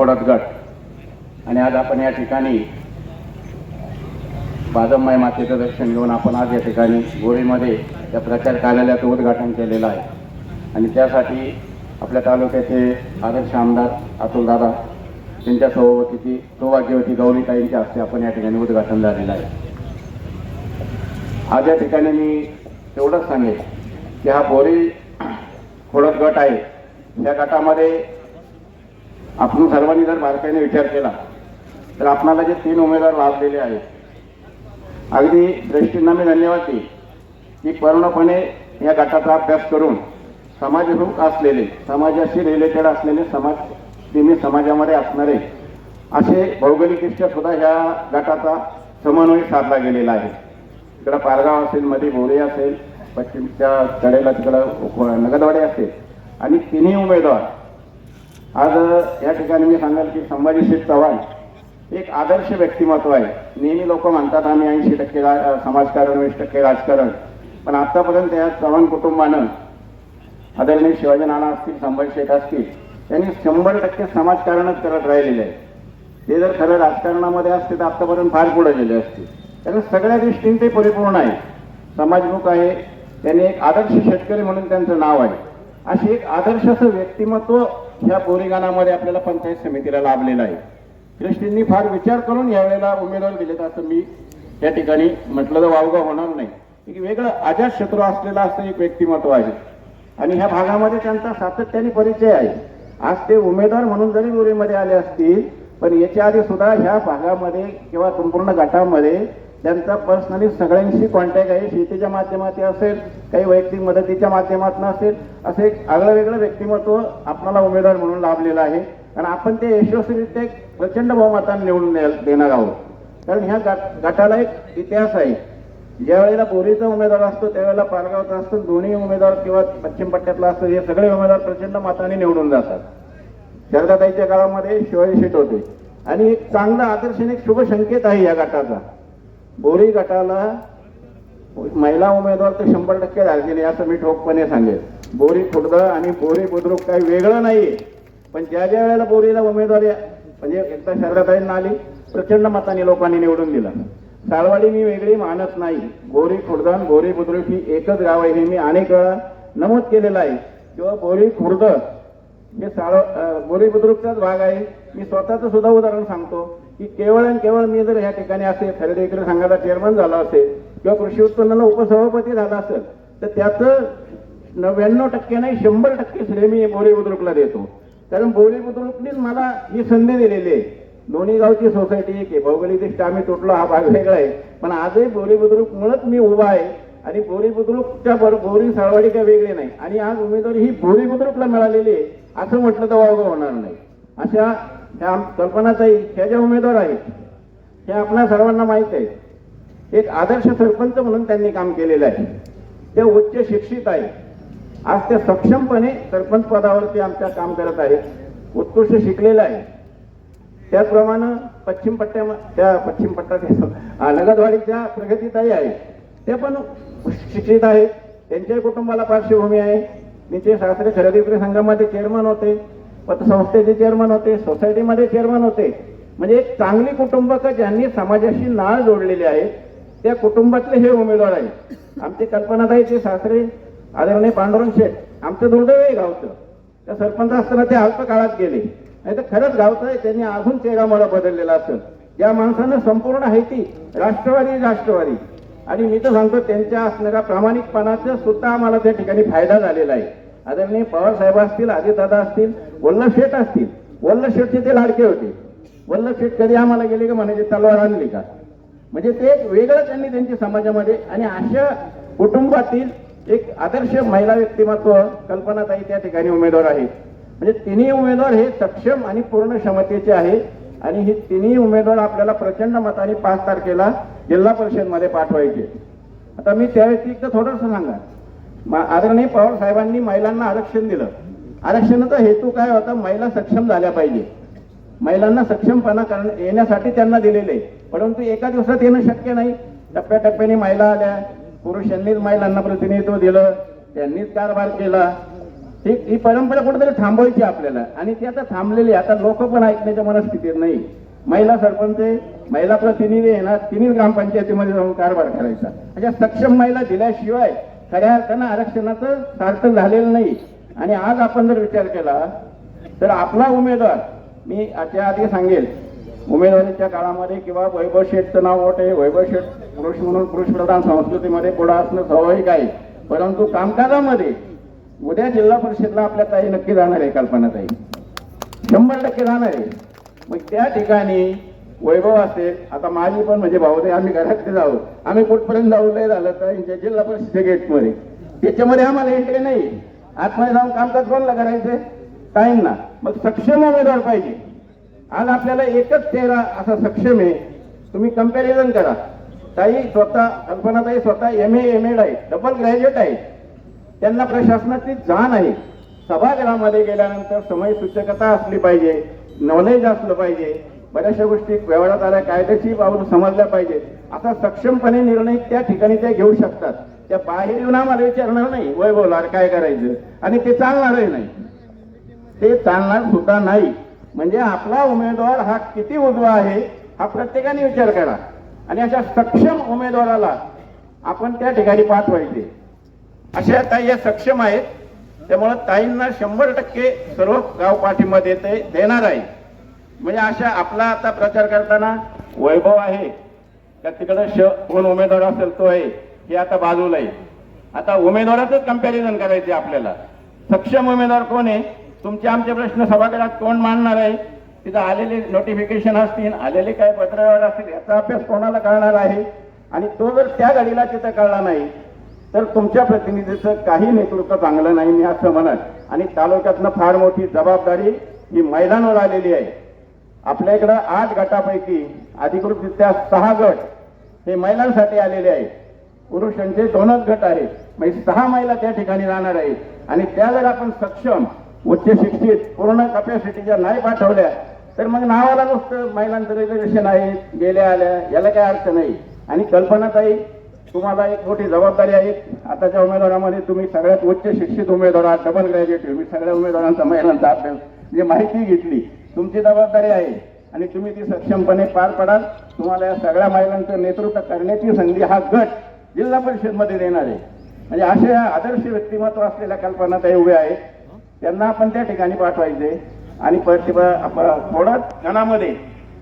खोडत गट आणि आज आपण या ठिकाणी बादममाई मातेचं दर्शन घेऊन आपण आज या ठिकाणी गोळीमध्ये या प्रचार कार्यालयाचं उद्घाटन केलेलं आहे. आणि त्यासाठी आपल्या तालुक्याचे आदर्श आमदार अतुलदादा त्यांच्या सभापतीची सौभाग्यवती गौरीताईंच्या हस्ते आपण या ठिकाणी उद्घाटन झालेलं आहे. आज या ठिकाणी मी एवढंच सांगेन की हा बोरी खोडत गट आहे. या गटामध्ये आपण सर्वांनी जर बारकाईने विचार केला तर आपणाला जे तीन उमेदवार लाभलेले आहेत अगदी दृष्टींना मी धन्यवाद देईन की पूर्णपणे या गटाचा अभ्यास करून समाजरूप असलेले समाजाशी रिलेटेड असलेले समाज तिन्ही समाजामध्ये असणारे असे भौगोलिकदृष्ट्या सुद्धा ह्या गटाचा समन्वय साधला गेलेला आहे. इकडं पारगाव असेल मध्ये बोरे असेल पश्चिमच्या कडेला तिकडं नगदवाडे असेल आणि तिन्ही उमेदवार आज या ठिकाणी मी सांगाल की संभाजी शेठ चव्हाण एक आदर्श व्यक्तिमत्व आहे. नेहमी लोक म्हणतात आम्ही ऐंशी टक्के समाजकारण वीस टक्के राजकारण. पण आतापर्यंत या चव्हाण कुटुंबानं आदरणीय शिवाजी नाना असतील संभाजी शेठ असतील त्यांनी शंभर टक्के समाजकारणच करत राहिलेले आहे ते जर खरं राजकारणामध्ये असते तर आतापर्यंत फार पुढे गेले असते. कारण सगळ्या दृष्टीने ते परिपूर्ण आहे समाजमुख आहे त्यांनी एक आदर्श शेतकरी म्हणून त्यांचं नाव आहे. अशी एक आदर्श असं व्यक्तिमत्व ह्या बोरीगानामध्ये आपल्याला पंचायत समितीला लाभलेला आहे. दृष्टींनी फार विचार करून यावेळेला उमेदवार दिलेत असं मी या ठिकाणी म्हटलं तर वावगं होणार नाही. एक वेगळं अजात शत्रू असलेलं असं एक व्यक्तिमत्व आहे. आणि ह्या भागामध्ये त्यांचा सातत्याने परिचय आहे. आज ते उमेदवार म्हणून जरी बोरीमध्ये आले असतील पण याच्या आधी सुद्धा ह्या भागामध्ये किंवा संपूर्ण गटामध्ये त्यांचा पर्सनली सगळ्यांशी कॉन्टॅक्ट आहे. शेतीच्या माध्यमातून असेल काही वैयक्तिक मदतीच्या माध्यमातून असेल असं एक आगळं वेगळं व्यक्तिमत्व आपल्याला उमेदवार म्हणून लाभलेलं आहे. आणि आपण ते यशस्वीरित्या एक प्रचंड बहुमताने निवडून देणार आहोत. कारण ह्या गट- गटाला एक इतिहास आहे. ज्या वेळेला बोरीचा उमेदवार असतो त्यावेळेला पालगावचा असतो दोन्ही उमेदवार किंवा पश्चिम पट्ट्यातला असतो हे सगळे उमेदवार प्रचंड मताने निवडून जातात. शारदाताईच्या काळामध्ये शिवाजी शेट होते. आणि एक चांगला आदर्श आणि एक शुभ संकेत आहे या गटाचा बोरी गटाला महिला उमेदवार तर शंभर टक्के झालेले असं मी ठोकपणे सांगेल बोरी खुर्द आणि बोरी बुद्रुक काही वेगळं नाहीये. पण ज्या ज्या वेळेला बोरीला उमेदवारी म्हणजे एकदा शरदाताईंना आली प्रचंड मताने लोकांनी निवडून दिला. साळवाडी मी वेगळी मानत नाही. बोरी खुर्दन गोरी बुद्रुक ही एकच गाव आहे हे मी अनेक वेळा नमूद केलेलं आहे. किंवा बोरी खुर्द हे साळ बोरी बुद्रुकचाच भाग आहे. मी स्वतःचं सुद्धा उदाहरण सांगतो. की केवळ आणि केवळ मी जर ह्या ठिकाणी असेल खरेदी विक्री संघाचा चेअरमन झाला असेल किंवा कृषी उत्पन्नाला उपसभापती झाला असेल तर त्याचं नव्याण्णव टक्के नाही शंभर टक्के श्रेय मी बोरी बुद्रुकला देतो. कारण बोरी बुद्रुकनीच मला ही संधी दिलेली आहे. दोन्ही गावची सोसायटी एक आहे. भौगोलिकदृष्ट्या आम्ही तुटलो हा भाग वेगळा आहे. पण आजही बोरी बुद्रुक मुळच मी उभा आहे आणि बोरी बुद्रुकच्या बरो बोरी साळवाडी काय वेगळी नाही. आणि आज उमेदवारी ही बोरी बुद्रुकला मिळालेली आहे असं म्हटलं तर वावगं होणार नाही. अशा ह्या आम- कल्पनाताई ह्या ज्या उमेदवार आहेत हे आपल्या सर्वांना माहीत आहे. एक आदर्श सरपंच म्हणून त्यांनी काम केलेलं आहे. ते उच्च शिक्षित आहे. आज ते सक्षमपणे सरपंच पदावरती आमच्या काम करत आहेत उत्कृष्ट शिकलेलं आहे. त्याचप्रमाणे पश्चिम पट्ट्या त्या पश्चिम पट्ट्यात नगदवाडीच्या प्रगतीताई आहे ते पण शिक्षित आहेत. त्यांच्याही कुटुंबाला पार्श्वभूमी आहे. त्यांचे शास्त्रीय खरेदी विक्री संघामध्ये चेअरमन होते. पतसंस्थेचे चेअरमन होते सोसायटीमध्ये चेअरमन होते. म्हणजे एक चांगली कुटुंबक ज्यांनी समाजाशी नाळ जोडलेली आहे त्या कुटुंबातले हे उमेदवार आहेत. आमचे कल्पनाताईचे सासरे आदरणीय पांडुरंग शेठ आमचं दुर्दैव आहे गावचं. त्या सरपंच असताना ते अल्प काळात गेले. नाही तर खरंच गावचं आहे त्यांनी अजून चेहरा मला बदललेला असेल. या माणसानं संपूर्ण आहे ती राष्ट्रवादी राष्ट्रवादी. आणि मी तर सांगतो त्यांच्या असणाऱ्या प्रामाणिकपणाचा सुद्धा आम्हाला त्या ठिकाणी फायदा झालेला आहे. आदरणीय पवार साहेब असतील अजितदादा असतील वल्लभ शेठ असतील. वल्लभ शेठचे ते लाडके होते. वल्लभ शेठ कधी आम्हाला गेले का म्हणायचे तलवार आणली का? म्हणजे ते एक वेगळं त्यांनी त्यांच्या समाजामध्ये आणि अशा कुटुंबातील एक आदर्श महिला व्यक्तिमत्व कल्पनाताई त्या ठिकाणी उमेदवार आहेत. म्हणजे तिन्ही उमेदवार हे सक्षम आणि पूर्ण क्षमतेचे आहे आणि ही तिन्ही उमेदवार आपल्याला प्रचंड मताने पाच तारखेला जिल्हा परिषदमध्ये पाठवायचे. आता मी त्या व्यतिरिक्त थोडंसं सांगा आदरणीय पवार साहेबांनी महिलांना आरक्षण दिलं. आरक्षणाचा हेतू काय होता? महिला सक्षम झाल्या पाहिजे. महिलांना सक्षमपणा करण येण्यासाठी त्यांना दिलेले. परंतु एका दिवसात येणं शक्य नाही. टप्प्याटप्प्याने महिला आल्या. पुरुषांनीच महिलांना प्रतिनिधित्व दिलं. त्यांनीच कारभार केला. ही ही परंपरा कुठेतरी थांबवायची आपल्याला. आणि ती आता थांबलेली आहे. आता लोक पण ऐकण्याच्या मनस्थितीत नाही. महिला सरपंच आहे, महिला प्रतिनिधी येणार तिन्ही ग्रामपंचायतीमध्ये जाऊन कारभार करायचा. अशा सक्षम महिला दिल्याशिवाय खऱ्या अर्थानं आरक्षणाचं सार्थक झालेलं नाही. आणि आज आपण जर विचार केला तर आपला उमेदवार मी याच्या आधी सांगेल उमेदवारीच्या काळामध्ये किंवा वैभव शेठचं नाव मोठं आहे वैभव शेठ पुरुष म्हणून पुरुषप्रधान संस्कृतीमध्ये पुढं असणं स्वाभाविक आहे परंतु कामकाजामध्ये उद्या जिल्हा परिषदला आपल्या ताई नक्की जाणार आहे कल्पना ताई. शंभर टक्के जाणार आहे. मग त्या ठिकाणी वैभव असेल आता माझी पण म्हणजे भाऊ ते आम्ही घरातले जाऊ. आम्ही कुठपर्यंत जाऊ नाही झालं तर जिल्हा परिषद गेटमध्ये. त्याच्यामध्ये आम्हाला एंट्री नाही. आतमध्ये जाऊन कामकाज कोणाला करायचंय? टाईम ना मग सक्षम उमेदवार पाहिजे. आज आपल्याला एकच चेहरा असा सक्षम आहे. तुम्ही कंपॅरिझन करा. ताई स्वतः कल्पनाताई स्वतः एम ए एम एड आहे. डबल ग्रॅज्युएट आहे. त्यांना प्रशासनाची जाण आहे. सभागृहामध्ये गेल्यानंतर समय सूचकता असली पाहिजे. नॉलेज असलं पाहिजे. बऱ्याचशा गोष्टी व्यवहारात आल्या कायद्याची बाबत समजल्या पाहिजे असा सक्षमपणे निर्णय त्या ठिकाणी ते घेऊ शकतात. त्या बाहेर येऊन आम्हाला विचारणार नाही वैभवला काय करायचं? आणि ते चालणारही नाही. ते चालणार सुद्धा नाही. म्हणजे आपला उमेदवार हा किती उजवा आहे हा प्रत्येकाने विचार करा. आणि अशा सक्षम उमेदवाराला आपण त्या ठिकाणी पाठवायचे. अशा ताई या सक्षम आहेत. त्यामुळे ताईंना शंभर टक्के सर्व गाव पाठिंबा देते देणार आहे. म्हणजे अशा आपला आता प्रचार करताना वैभव आहे. का तिकडं श कोण उमेदवार असेल तो आहे हे आता बाजूला आहे. आता उमेदवाराचंच कंपॅरिझन करायचे आपल्याला. सक्षम उमेदवार कोण आहे? तुमचे आमचे प्रश्न सभागृहात कोण मांडणार आहे? तिथं आलेले नोटिफिकेशन असतील आलेले काय पत्रव्यवहार असतील याचा अभ्यास कोणाला करणार आहे? आणि तो जर त्या गाडीला तिथं कळला नाही तर तुमच्या प्रतिनिधीचं काही नेतृत्व चांगलं नाही मी असं म्हणत. आणि तालुक्यातनं फार मोठी जबाबदारी ही मैदानावर आलेली आहे. आपल्या इकडं आठ गटापैकी अधिकृतरित्या सहा गट हे महिलांसाठी आलेले आहेत. पुरुषांचे दोनच गट आहेत. म्हणजे सहा महिला त्या ठिकाणी राहणार आहेत. आणि त्या जर आपण सक्षम उच्च शिक्षित पूर्ण जर नाही पाठवल्या तर मग नावाला नुसतं महिलांचं रिझर्वेशन आहे. गेल्या आल्या याला काय अर्थ नाही. आणि कल्पनाताई तुम्हाला एक मोठी जबाबदारी आहे. आताच्या उमेदवारामध्ये तुम्ही सगळ्यात उच्च शिक्षित उमेदवार डबल ग्रॅज्युएट मी सगळ्या उमेदवारांचा महिलांचा अभ्यास म्हणजे माहिती घेतली तुमची जबाबदारी आहे आणि तुम्ही ती सक्षमपणे पार पडाल. तुम्हाला या सगळ्या महिलांचं नेतृत्व करण्याची संधी हा गट जिल्हा परिषदमध्ये देणार आहे. म्हणजे अशा आदर्श व्यक्तिमत्व असलेल्या कल्पना त्या उभ्या आहेत. त्यांना आपण त्या ठिकाणी पाठवायचे. आणि प्रतिभा आप- थोड्या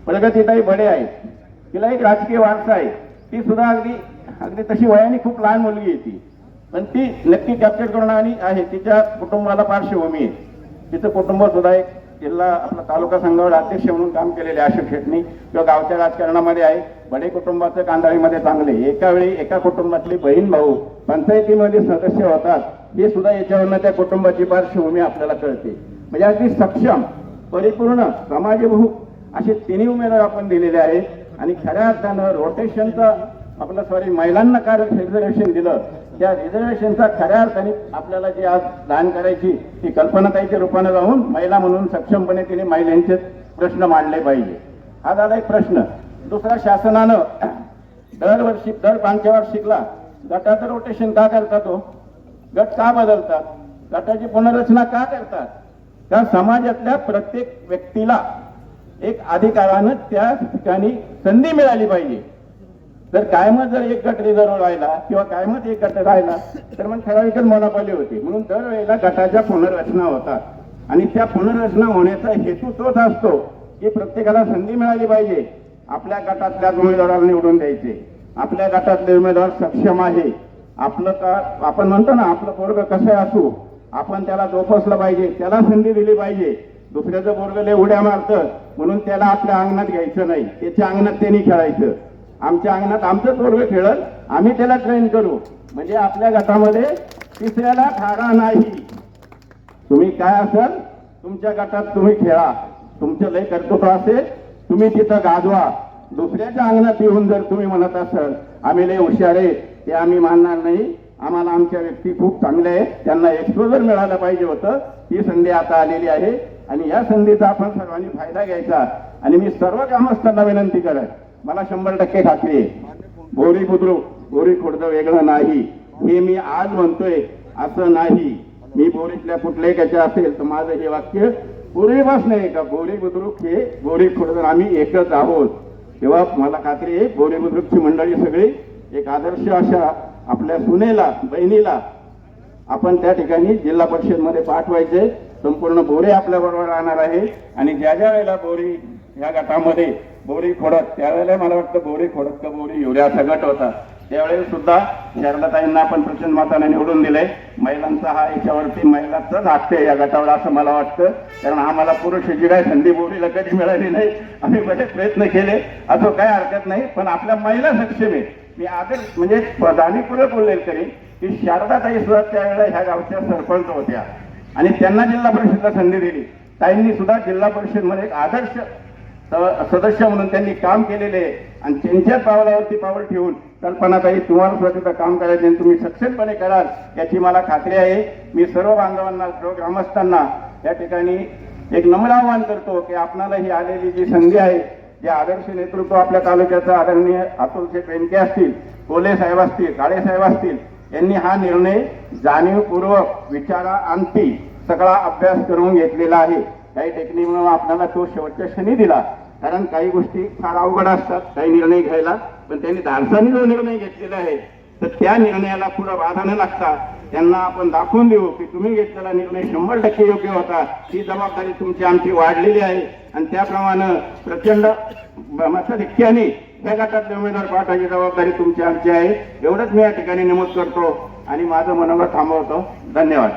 प्रगतीताई बडे आहेत. तिला एक राजकीय वारसा आहे. ती सुद्धा अगदी अगदी तशी वयाने खूप लहान मुलगी आहे ती. पण ती नक्की कॅप्चर करणारी आहे. तिच्या कुटुंबाला पार्श्वभूमी आहे. तिचं कुटुंब सुद्धा एक जिल्हा आपला तालुका संघावर अध्यक्ष म्हणून काम केलेले अशोक शेटणी किंवा गावच्या राजकारणामध्ये आहे बडे कुटुंबाचं कांदाळीमध्ये चांगले. एका वेळी एका कुटुंबातली बहीण भाऊ पंचायतीमध्ये सदस्य होतात हे सुद्धा याच्यावरनं त्या कुटुंबाची पार्श्वभूमी आपल्याला कळते. म्हणजे अगदी सक्षम परिपूर्ण समाजभूक असे तिन्ही उमेदवार आपण दिलेले आहेत. आणि खऱ्या अर्थानं रोटेशनचं आपलं सॉरी महिलांना काय रिझर्वेशन दिलं त्या रिझर्वेशनचा खऱ्या अर्थाने आपल्याला जी आज दान करायची ती कल्पनाताईच्या रूपाने जाऊन महिला म्हणून सक्षमपणे तिने महिलांचे प्रश्न मांडले पाहिजे. हा झाला एक प्रश्न. दुसरा शासनानं दरवर्षी दर पाचव्या वार्षिकला गटाचं रोटेशन का करतात तो गट का बदलतात? गटाची पुनर्रचना का करतात? त्या समाजातल्या प्रत्येक व्यक्तीला एक अधिकारानं त्या ठिकाणी संधी मिळाली पाहिजे. जर कायमच जर एक गट रिझर्व राहिला किंवा कायमच एक गट राहिला तर मग ठराविकच मोनापाली होती. म्हणून दरवेळेला गटाच्या पुनर्रचना होतात. आणि त्या पुनर्रचना होण्याचा हेतू तोच असतो की प्रत्येकाला संधी मिळाली पाहिजे. आपल्या गटातल्या उमेदवाराला निवडून द्यायचे. आपल्या गटातले उमेदवार सक्षम आहे. आपलं का आपण म्हणतो ना आपलं पोरग कसं असू आपण त्याला जोपासलं पाहिजे त्याला संधी दिली पाहिजे. दुसऱ्याचं पोरग लय उड्या मारतं म्हणून त्याला आपल्या अंगणात घ्यायचं नाही. त्याच्या अंगणात त्यांनी खेळायचं. आमच्या अंगणात आमचं पोरग खेळत आम्ही त्याला ट्रेन करू. म्हणजे आपल्या गटामध्ये तिसऱ्याला ठारा नाही. तुम्ही काय असाल तुमच्या गटात तुम्ही खेळा. तुमचं लय कर्तृत्व असेल तुम्ही तिथं गाजवा. दुसऱ्याच्या अंगणात येऊन जर तुम्ही म्हणत असाल आम्ही लय हुशार आहे ते आम्ही मानणार नाही. आम्हाला आमच्या व्यक्ती खूप चांगल्या आहेत त्यांना एक्सपोजर मिळालं पाहिजे होतं ही संधी आता आलेली आहे. आणि या संधीचा आपण सर्वांनी फायदा घ्यायचा. आणि मी सर्व ग्रामस्थांना विनंती करेन मला शंभर टक्के खात्री आहे. बोरी बुद्रुक बोरी खुर्द वेगळं नाही. हे मी आज म्हणतोय असं नाही. मी बोरीतल्या कुठल्याही त्याच्या असेल तर माझं हे वाक्य पूर्वीपासून आहे का? बोरी बुद्रुक हे गोरी खुर्द आम्ही एकच आहोत. तेव्हा मला खात्री आहे बोरी बुद्रुकची मंडळी सगळी एक आदर्श अशा आपल्या सुनेला बहिणीला आपण त्या ठिकाणी जिल्हा परिषदमध्ये पाठवायचे संपूर्ण बोरे आपल्या बरोबर राहणार आहे. आणि ज्या ज्या वेळेला बोरी या गटामध्ये बोरी खोडत त्यावेळेला मला वाटतं बोरी खोडत का बोरी एवढ्या असा गट होता. त्यावेळेस सुद्धा शारदाताईंना आपण प्रचंड मताने निवडून दिले. महिलांचा हा याच्यावरती महिलांचाच हक्क आहे या गटावर असं मला वाटतं. कारण आम्हाला पुरुषाची काय संधी बोरीला कधी मिळाली नाही. आम्ही बरेच प्रयत्न केले. असं काही हरकत नाही. पण आपल्या महिला सक्षम. आहे मी आदर म्हणजे जाणीवपूर्वक उल्लेख तरी की शारदाताई सुद्धा त्यावेळेला ह्या गावच्या सरपंच होत्या. आणि त्यांना जिल्हा परिषदला संधी दिली. ताईंनी सुद्धा जिल्हा परिषदमध्ये एक आदर्श सदस्य म्हणून त्यांनी काम केलेले आहे. आणि त्यांच्या पावलावरती पावल ठेवून कल्पनाताई तुम्हाला स्वतःचं काम करायचे आणि तुम्ही सक्षमपणे कराल याची मला खात्री आहे. मी सर्व बांधवांना सर्व ग्रामस्थांना या ठिकाणी एक नम्र आवाहन करतो की आपणाला ही आलेली जी संधी आहे जे आदर्श नेतृत्व आपल्या तालुक्याचं आदरणीय अतुलचे शेठ असतील कोले साहेब असतील काळे साहेब असतील यांनी हा निर्णय जाणीवपूर्वक विचारा आणती सगळा अभ्यास करून घेतलेला आहे. काही टेक्निकमुळे आपल्याला तो शेवटच्या क्षणी दिला. कारण काही गोष्टी फार अवघड असतात. काही निर्णय घ्यायला पण त्यांनी धाडसाने जो निर्णय घेतलेला आहे तर त्या निर्णयाला पुढे बाधा न लागता त्यांना आपण दाखवून देऊ की तुम्ही घेतलेला निर्णय शंभर टक्के योग्य होता. ही जबाबदारी तुमची आमची वाढलेली आहे. आणि त्याप्रमाणे प्रचंड मताधिक्याने त्या गटातले उमेदवार पाठवायची जबाबदारी तुमची आमची आहे. एवढंच मी या ठिकाणी नमूद करतो. आणि माझं मनोगत थांबवतो. धन्यवाद.